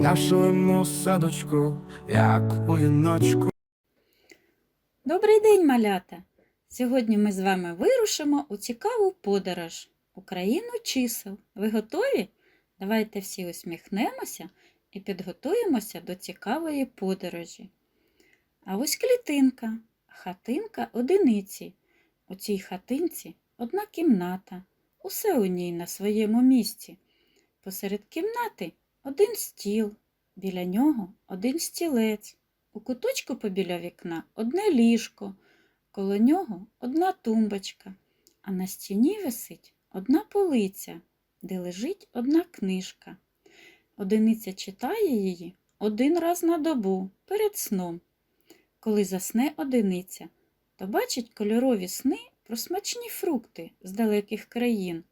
нашому садочку, як у віночку. Добрий день, малята! Сьогодні ми з вами вирушимо у цікаву подорож у країну чисел. Ви готові? Давайте всі усміхнемося і підготуємося до цікавої подорожі. А ось клітинка, хатинка одиниці. У цій хатинці одна кімната, усе у ній на своєму місці. Посеред кімнати один стіл, біля нього один стілець. У куточку побіля вікна одне ліжко, коло нього одна тумбочка, а на стіні висить одна полиця, де лежить одна книжка. Одиниця читає її один раз на добу перед сном. Коли засне одиниця, то бачить кольорові сни про смачні фрукти з далеких країн.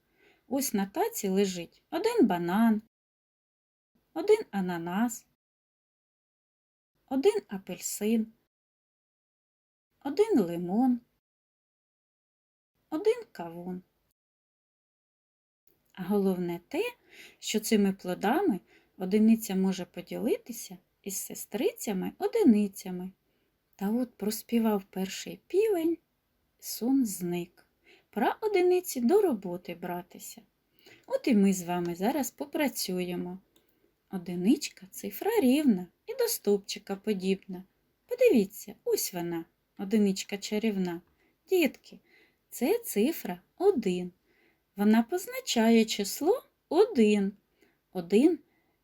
Ось на таці лежить один банан, один ананас, один апельсин, один лимон, один кавун. А головне те, що цими плодами одиниця може поділитися із сестрицями одиницями. Та от проспівав перший півень, сон зник. Пора одиниці до роботи братися. От і ми з вами зараз попрацюємо. Одиничка цифра рівна і до стовпчика подібна. Подивіться, ось вона, одиничка чарівна. Дітки, це цифра один. Вона позначає число один. Один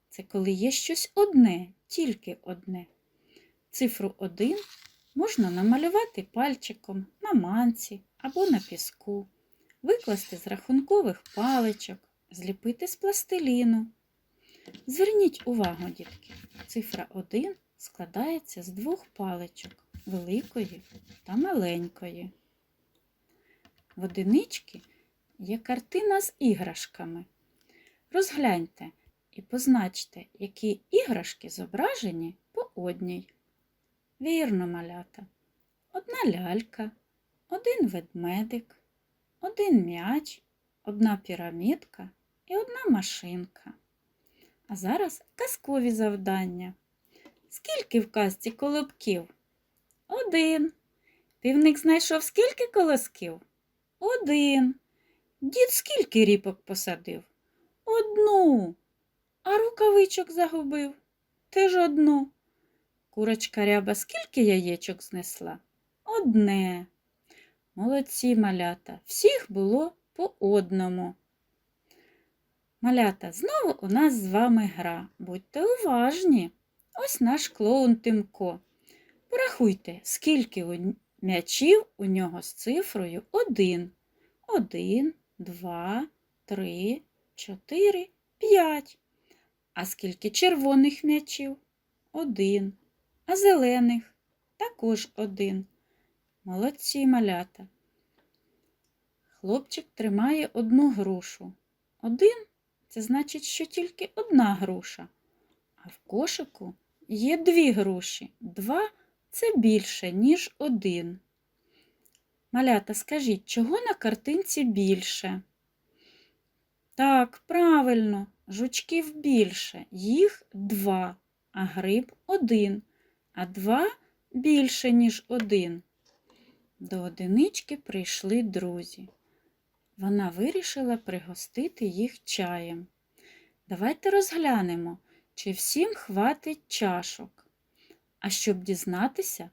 це коли є щось одне, тільки одне. Цифру один можна намалювати пальчиком на манці або на піску, викласти з рахункових паличок, зліпити з пластиліну. Зверніть увагу, дітки, цифра 1 складається з двох паличок великої та маленької. В одинички є картина з іграшками. Розгляньте і позначте, які іграшки зображені по одній. Вірно, малята. Одна лялька, один ведмедик, один м'яч, одна пірамідка і одна машинка. А зараз казкові завдання. Скільки в казці колобків? Один. Півник знайшов скільки колосків? Один. Дід скільки ріпок посадив? Одну. А рукавичок загубив? Теж одну. Курочка ряба скільки яєчок знесла? Одне. Молодці малята, всіх було по одному. Малята, знову у нас з вами гра. Будьте уважні. Ось наш клоун Тимко. Порахуйте, скільки м'ячів у нього з цифрою один. Один, два, три, чотири, п'ять. А скільки червоних м'ячів? Один. А зелених також один. Молодці малята. Хлопчик тримає одну грушу. Один це значить, що тільки одна груша. А в кошику є дві груші. Два це більше, ніж один. Малята, скажіть, чого на картинці більше? Так, правильно, жучків більше, їх два, а гриб один, а два більше, ніж один. До одинички прийшли друзі. Вона вирішила пригостити їх чаєм. Давайте розглянемо, чи всім хватить чашок. А щоб дізнатися,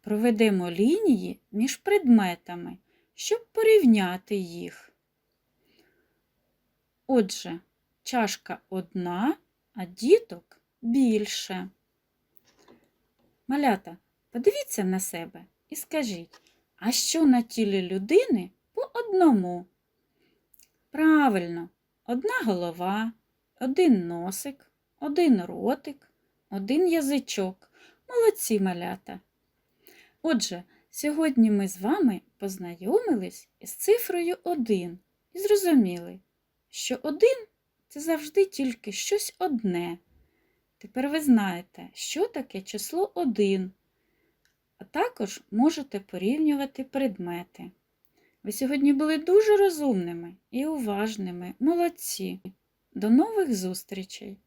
проведемо лінії між предметами, щоб порівняти їх. Отже, чашка одна, а діток більше. Малята, подивіться на себе і скажіть, а що на тілі людини по одному? Правильно, одна голова, один носик, один ротик, один язичок. Молодці малята. Отже, сьогодні ми з вами познайомились із цифрою 1 і зрозуміли, що 1 це завжди тільки щось одне. Тепер ви знаєте, що таке число 1, а також можете порівнювати предмети. Ви сьогодні були дуже розумними і уважними. Молодці. До нових зустрічей!